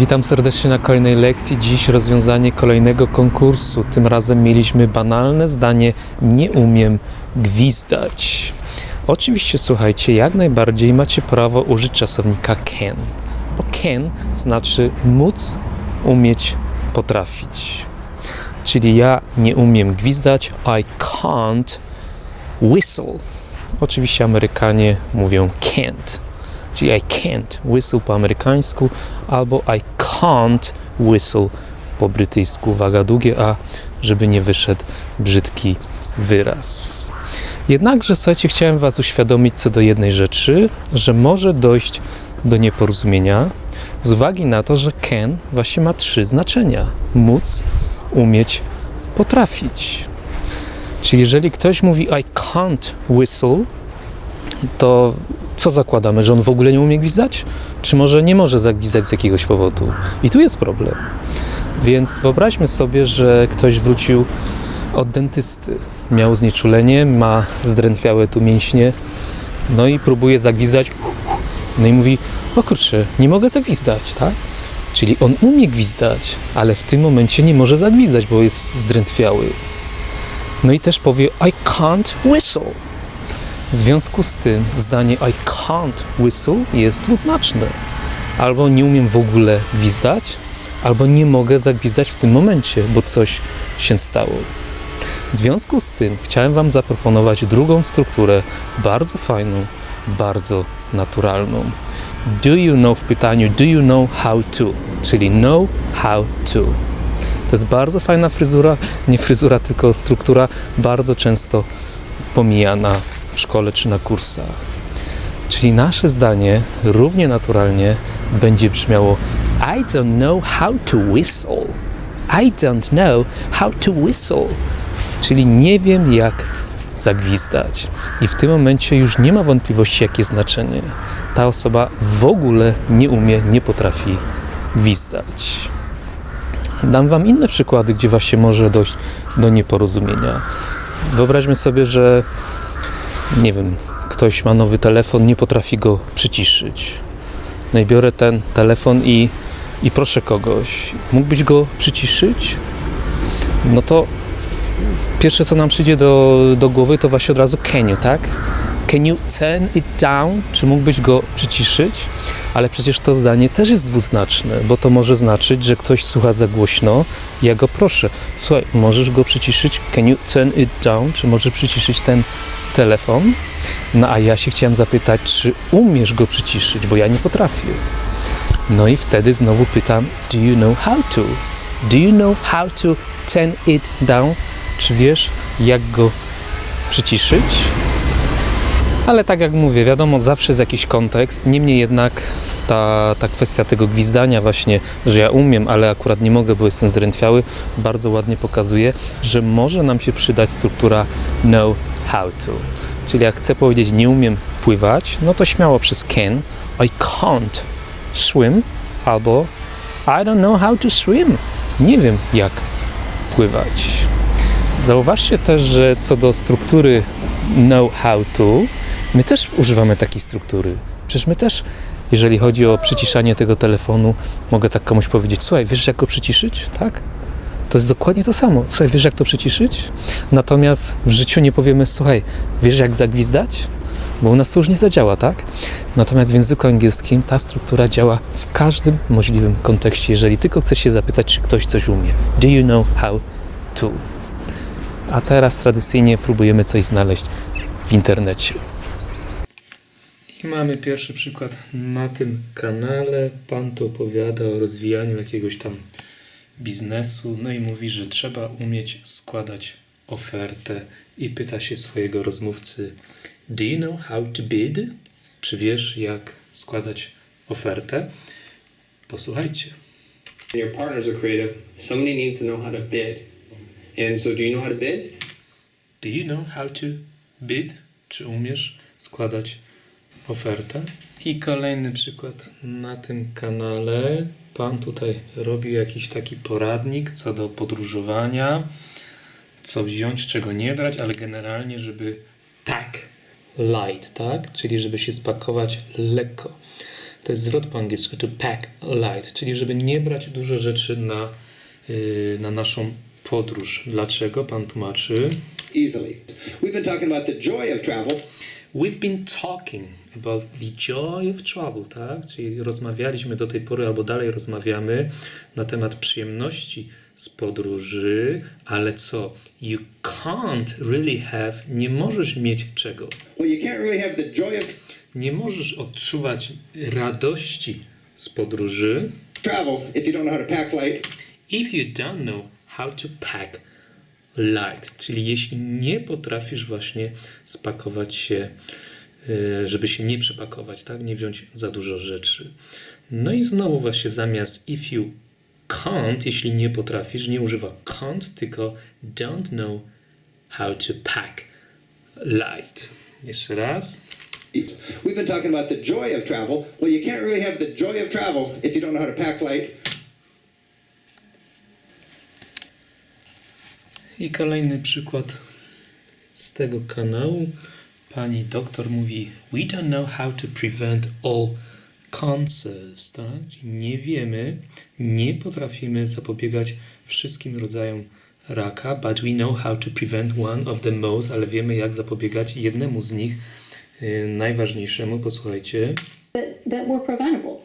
Witam serdecznie na kolejnej lekcji. Dziś rozwiązanie kolejnego konkursu. Tym razem mieliśmy banalne zdanie: Nie umiem gwizdać. Oczywiście, słuchajcie, jak najbardziej macie prawo użyć czasownika can, bo can znaczy móc, umieć, potrafić. Czyli ja nie umiem gwizdać, I can't whistle. Oczywiście Amerykanie mówią can't, czyli I can't whistle po amerykańsku, albo I can't whistle po brytyjsku. Uwaga, długie A, żeby nie wyszedł brzydki wyraz. Jednakże, słuchajcie, chciałem Was uświadomić co do jednej rzeczy, że może dojść do nieporozumienia z uwagi na to, że can właśnie ma trzy znaczenia: móc, umieć, potrafić. Czyli jeżeli ktoś mówi I can't whistle, to co zakładamy, że on w ogóle nie umie gwizdać? Czy może nie może zagwizdać z jakiegoś powodu? I tu jest problem. Więc wyobraźmy sobie, że ktoś wrócił od dentysty. Miał znieczulenie, ma zdrętwiałe tu mięśnie, no i próbuje zagwizdać. No i mówi, o kurczę, nie mogę zagwizdać, tak? Czyli on umie gwizdać, ale w tym momencie nie może zagwizdać, bo jest zdrętwiały. No i też powie, I can't whistle. W związku z tym zdanie I can't whistle jest dwuznaczne. Albo nie umiem w ogóle gwizdać, albo nie mogę zagwizdać w tym momencie, bo coś się stało. W związku z tym chciałem Wam zaproponować drugą strukturę, bardzo fajną, bardzo naturalną. Do you know w pytaniu do you know how to, czyli know how to. To jest bardzo fajna fryzura, nie fryzura, tylko struktura bardzo często pomijana szkole czy na kursach. Czyli nasze zdanie równie naturalnie będzie brzmiało I don't know how to whistle. I don't know how to whistle. Czyli nie wiem jak zagwizdać. I w tym momencie już nie ma wątpliwości jakie znaczenie. Ta osoba w ogóle nie umie, nie potrafi gwizdać. Dam Wam inne przykłady, gdzie właśnie może dojść do nieporozumienia. Wyobraźmy sobie, że nie wiem, ktoś ma nowy telefon, nie potrafi go przyciszyć. No i biorę ten telefon i, i proszę kogoś, mógłbyś go przyciszyć? No to pierwsze co nam przyjdzie do, do głowy to właśnie od razu you, tak? Can you turn it down? Czy mógłbyś go przyciszyć? Ale przecież to zdanie też jest dwuznaczne, bo to może znaczyć, że ktoś słucha za głośno. Ja go proszę, słuchaj, możesz go przyciszyć? Can you turn it down? Czy możesz przyciszyć ten telefon? No a ja się chciałem zapytać, czy umiesz go przyciszyć, bo ja nie potrafię. No i wtedy znowu pytam, do you know how to? Do you know how to turn it down? Czy wiesz, jak go przyciszyć? Ale tak jak mówię, wiadomo, zawsze jest jakiś kontekst. Niemniej jednak ta, ta kwestia tego gwizdania, właśnie, że ja umiem, ale akurat nie mogę, bo jestem zdrętwiały, bardzo ładnie pokazuje, że może nam się przydać struktura know how to. Czyli jak chcę powiedzieć nie umiem pływać, no to śmiało przez can, I can't swim, albo I don't know how to swim. Nie wiem jak pływać. Zauważcie też, że co do struktury know how to, my też używamy takiej struktury. Przecież my też, jeżeli chodzi o przyciszanie tego telefonu, mogę tak komuś powiedzieć, słuchaj, wiesz jak go przyciszyć? Tak? To jest dokładnie to samo. Słuchaj, wiesz jak to przyciszyć? Natomiast w życiu nie powiemy, słuchaj, wiesz jak zagwizdać? Bo u nas to już nie zadziała, tak? Natomiast w języku angielskim ta struktura działa w każdym możliwym kontekście, jeżeli tylko chcesz się zapytać, czy ktoś coś umie. Do you know how to? A teraz tradycyjnie próbujemy coś znaleźć w internecie. I mamy pierwszy przykład na tym kanale. Pan tu opowiada o rozwijaniu jakiegoś tam biznesu, no i mówi, że trzeba umieć składać ofertę i pyta się swojego rozmówcy: Do you know how to bid? Czy wiesz, jak składać ofertę? Posłuchajcie. your partners are creative, somebody needs to know how to bid. And so, do you know how to bid? Do you know how to bid? Czy umiesz składać ofertę? I kolejny przykład na tym kanale. Pan tutaj robi jakiś taki poradnik co do podróżowania, co wziąć, czego nie brać, ale generalnie, żeby pack light, tak? Czyli żeby się spakować lekko. To jest zwrot po angielsku to pack light, czyli żeby nie brać dużo rzeczy na, yy, na naszą podróż. Dlaczego? Pan tłumaczy. easily. We've been talking about the joy of travel. We've been talking about the joy of travel, tak? Czyli rozmawialiśmy do tej pory, albo dalej rozmawiamy na temat przyjemności z podróży, ale co? You can't really have, nie możesz mieć czego? Well, you can't really have the joy of Nie możesz odczuwać radości z podróży, travel if you don't know how to pack light. if you don't know how to pack light, czyli jeśli nie potrafisz właśnie spakować się, żeby się nie przepakować, tak, nie wziąć za dużo rzeczy. No i znowu właśnie zamiast if you can't, jeśli nie potrafisz, nie używa can't, tylko don't know how to pack light. Jeszcze raz. We've been talking about the joy of travel. Well, you can't really have the joy of travel if you don't know how to pack light. I kolejny przykład z tego kanału. Pani doktor mówi: We don't know how to prevent all cancers. Tak? Czyli nie wiemy, nie potrafimy zapobiegać wszystkim rodzajom raka, but we know how to prevent one of the most, ale wiemy jak zapobiegać jednemu z nich, yy, najważniejszemu. Posłuchajcie. that, that were preventable.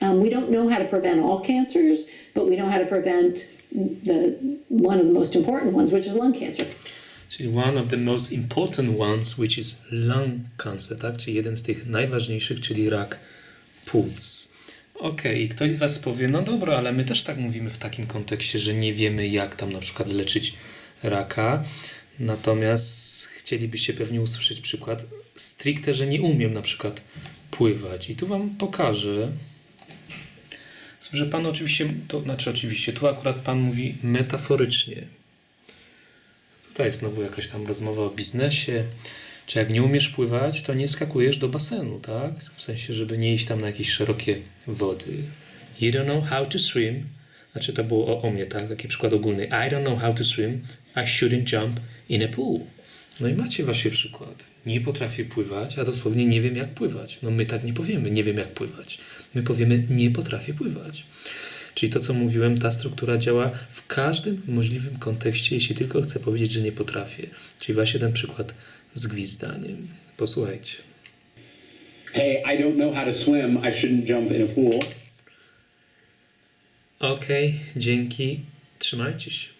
Um, we don't know how to prevent all cancers, but we know how to prevent the one of the most important ones, which is lung cancer. Czyli one of the most important ones, which is lung cancer, tak? Czyli jeden z tych najważniejszych, czyli rak płuc. Okej, i ktoś z Was powie, no dobra, ale my też tak mówimy w takim kontekście, że nie wiemy, jak tam na przykład leczyć raka. Natomiast chcielibyście pewnie usłyszeć przykład stricte, że nie umiem na przykład pływać. I tu Wam pokażę. Że Pan oczywiście, to znaczy oczywiście, tu akurat Pan mówi metaforycznie. Tutaj znowu jakaś tam rozmowa o biznesie. Czy jak nie umiesz pływać, to nie skakujesz do basenu, tak? W sensie, żeby nie iść tam na jakieś szerokie wody. You don't know how to swim. Znaczy to było o, o mnie, tak? Taki przykład ogólny. I don't know how to swim. I shouldn't jump in a pool. No i macie właśnie przykład. Nie potrafię pływać, a dosłownie nie wiem jak pływać. No my tak nie powiemy, nie wiem jak pływać. My powiemy, nie potrafię pływać. Czyli to, co mówiłem, ta struktura działa w każdym możliwym kontekście, jeśli tylko chcę powiedzieć, że nie potrafię. Czyli właśnie ten przykład z gwizdaniem. Posłuchajcie. Hey, I don't know how to swim. I shouldn't jump in a pool. Okej, dzięki. Trzymajcie się.